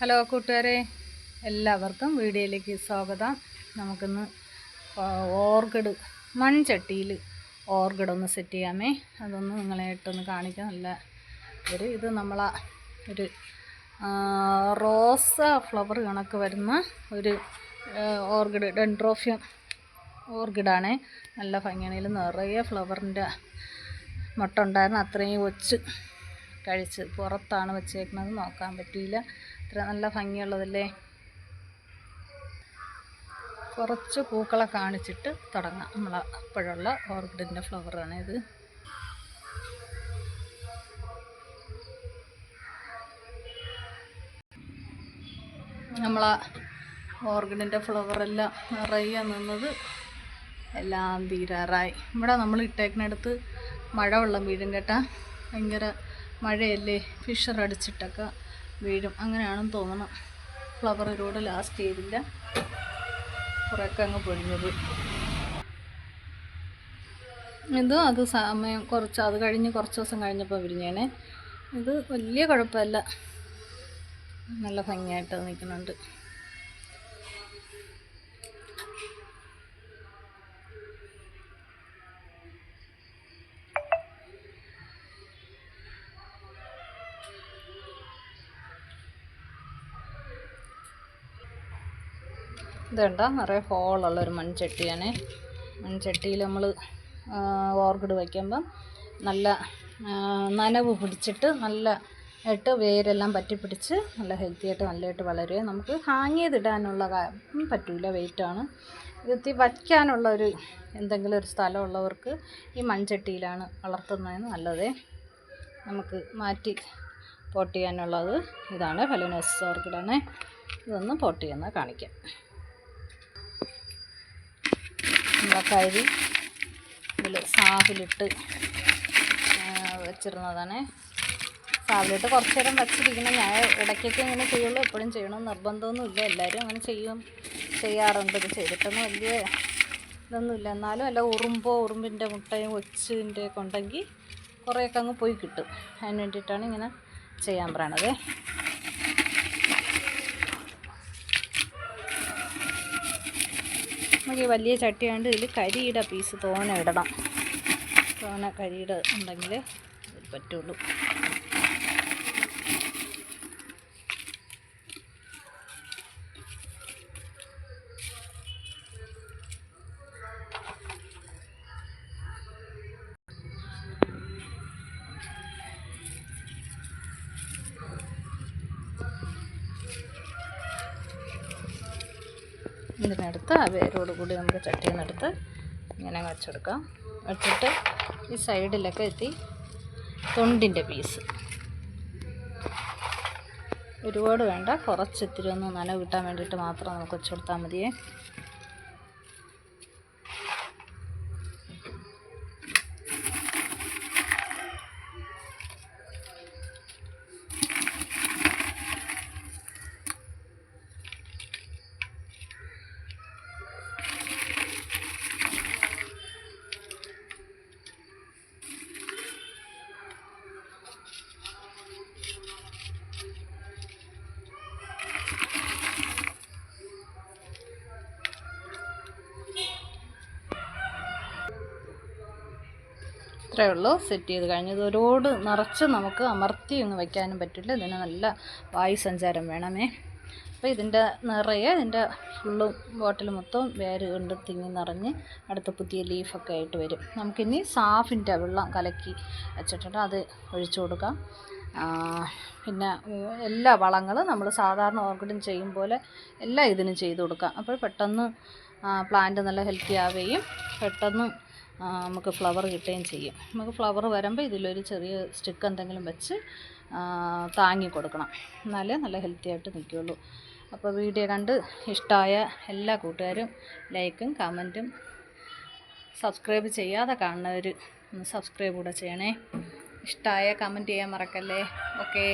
Hello കൂട്ടുകാരെ എല്ലാവർക്കും വീഡിയോയിലേക്ക് സ്വാഗതം. നമുക്കിന്ന് ഓർഗഡ് മൺചട്ടിയിൽ ഓർഗഡ് ഒന്ന് സെറ്റ് ചെയ്യാമേ. അതൊന്ന് നിങ്ങളായിട്ടൊന്ന് കാണിക്കാൻ നല്ല ഒരു ഇത് നമ്മളാ ഒരു റോസ ഫ്ലവർ കണക്ക് വരുന്ന ഒരു ഓർഗഡ് ഡെൻഡ്രോഫിയം ഓർഗിഡാണ് നല്ല ഭംഗിയാണെങ്കിൽ നിറയെ ഫ്ലവറിന്റെ മുട്ട ഉണ്ടായിരുന്നു അത്രയും വെച്ച് കഴിച്ച് പുറത്താണ് വെച്ചേക്കുന്നത്. നോക്കാൻ പറ്റിയില്ല. ഇത്ര നല്ല ഭംഗിയുള്ളതല്ലേ? കുറച്ച് പൂക്കളെ കാണിച്ചിട്ട് തുടങ്ങാം. നമ്മൾ അപ്പോഴുള്ള ഓർക്കിഡിന്റെ ഫ്ലവറാണ് ഇത്. നമ്മളാ ഓർക്കിഡിന്റെ ഫ്ലവറെല്ലാം നിറയെ നിന്നത് എല്ലാം തീരാറായി. ഇവിടെ നമ്മൾ ഇട്ടേക്കിനടുത്ത് മഴ വെള്ളം വീഴും കേട്ടാ. ഭയങ്കര മഴയല്ലേ? ഫിഷർ അടിച്ചിട്ടൊക്കെ വീഴും. അങ്ങനെയാണെന്ന് തോന്നണം. ഫ്ലവർ ഇതിലൂടെ ലാസ്റ്റ് ചെയ്തില്ല. കുറേയൊക്കെ അങ്ങ് പൊഴിഞ്ഞത്. ഇത് അത് സമയം കുറച്ച് അത് കഴിഞ്ഞ് കുറച്ച് ദിവസം കഴിഞ്ഞപ്പോൾ വിരിഞ്ഞേനെ. ഇത് വലിയ കുഴപ്പമില്ല. നല്ല ഭംഗിയായിട്ട് നിൽക്കുന്നുണ്ട്. ഇതുണ്ട? നിറയെ ഹോളുള്ള ഒരു മൺചട്ടിയാണ്. മൺചട്ടിയിൽ നമ്മൾ ഓർക്കിഡ് വയ്ക്കുമ്പം നല്ല നനവ് പിടിച്ചിട്ട് നല്ല ആയിട്ട് വേരെല്ലാം പറ്റി പിടിച്ച് നല്ല ഹെൽത്തി ആയിട്ട് നല്ലതായിട്ട് വളരുക നമുക്ക് ഹാങ് ചെയ്തിടാനുള്ള പറ്റൂല. വെയിറ്റാണ് ഇത് വയ്ക്കാനുള്ള ഒരു എന്തെങ്കിലും ഒരു സ്ഥലമുള്ളവർക്ക് ഈ മൺചട്ടിയിലാണ് വളർത്തുന്നതെന്ന് നല്ലത്. നമുക്ക് മാറ്റി പോട്ട് ചെയ്യാനുള്ളത് ഇതാണ്. ഫെലിനോസ് ഓർക്കിഡാണ്. ഇതൊന്ന് പോട്ട് ചെയ്യുന്നത് കാണിക്കാം. കരി ഇതിൽ സാഫിലിട്ട് വെച്ചിരുന്നതാണ് സാഫിലിട്ട് കുറച്ച് നേരം വച്ചിരിക്കണം. ഞാൻ ഇടയ്ക്കൊക്കെ ഇങ്ങനെ ചെയ്യുള്ളൂ. എപ്പോഴും ചെയ്യണം. നിർബന്ധമൊന്നുമില്ല. എല്ലാവരും അങ്ങനെ ചെയ്യും. ചെയ്യാറുണ്ട്. ഇത് ചെയ്തിട്ടൊന്നും വലിയ ഇതൊന്നുമില്ല. എന്നാലും അല്ല ഉറുമ്പോ ഉറുമ്പിന്റെ മുട്ടയും ഒച്ചിന്റെ ഒക്കെ ഉണ്ടെങ്കിൽ കുറേയൊക്കെ അങ്ങ് പോയി കിട്ടും. അതിന് വേണ്ടിയിട്ടാണ് ഇങ്ങനെ ചെയ്യാൻ പറയണത്. നമുക്ക് ഈ വലിയ ചട്ടിയാണ്ട് ഇതിൽ കരിയുടെ പീസ് തോന ഇടണം. തോന കരിയുടെ ഉണ്ടെങ്കിൽ പറ്റുള്ളൂ. ഇതിനടുത്ത് ആ വേരോട് കൂടി നമുക്ക് ചട്ടിയിൽ നിന്നെടുത്ത് ഇങ്ങനെ വെച്ചെടുക്കാം. വെച്ചിട്ട് ഈ സൈഡിലൊക്കെ എത്തി തൊണ്ടിന്റെ പീസ്. ഒരുപാട് വേണ്ട കുറച്ച് ഇത്തിരി ഒന്ന് നനവ് കിട്ടാൻ വേണ്ടിയിട്ട് മാത്രം നമുക്ക് വെച്ച് കൊടുത്താൽ മതിയേ. ഇത്രയേ ഉള്ളൂ. സെറ്റ് ചെയ്ത് കഴിഞ്ഞ് ഇത് ഒരുപാട് നിറച്ച് നമുക്ക് അമർത്തി ഒന്നും വയ്ക്കാനും പറ്റില്ല. ഇതിന് നല്ല വായു സഞ്ചാരം വേണമേ. അപ്പോൾ ഇതിന്റെ നിറയെ ഇതിന്റെ ഫുള്ളും ബോട്ടിൽ മൊത്തം വേര് കൊണ്ട് തിങ്ങി നിറഞ്ഞ് അടുത്ത പുതിയ ലീഫൊക്കെ ആയിട്ട് വരും. നമുക്കിനി സാഫിന്റെ വെള്ളം കലക്കി വെച്ചിട്ടുണ്ട്. അത് ഒഴിച്ചു കൊടുക്കാം. പിന്നെ എല്ലാ വളങ്ങളും നമ്മൾ സാധാരണ ഓർക്കിഡും ചെയ്യും പോലെ എല്ലാം ഇതിനും ചെയ്ത് കൊടുക്കാം. അപ്പോൾ പെട്ടെന്ന് പ്ലാന്റ് നല്ല ഹെൽത്തി ആവുകയും പെട്ടെന്ന് നമുക്ക് ഫ്ലവർ കിട്ടുകയും ചെയ്യും. നമുക്ക് ഫ്ലവർ വരുമ്പോൾ ഇതിലൊരു ചെറിയ സ്റ്റിക്ക് എന്തെങ്കിലും വെച്ച് താങ്ങി കൊടുക്കണം. എന്നാലേ നല്ല ഹെൽത്തി ആയിട്ട് നിൽക്കുകയുള്ളൂ അപ്പോൾ വീഡിയോ കണ്ട് ഇഷ്ടമായ എല്ലാ കൂട്ടുകാരും ലൈക്കും കമന്റും സബ്സ്ക്രൈബ് ചെയ്യാതെ കാണുന്നവർ ഒന്ന് സബ്സ്ക്രൈബ് കൂടെ ചെയ്യണേ. ഇഷ്ടമായ കമന്റ് ചെയ്യാൻ മറക്കല്ലേ? ഓക്കേ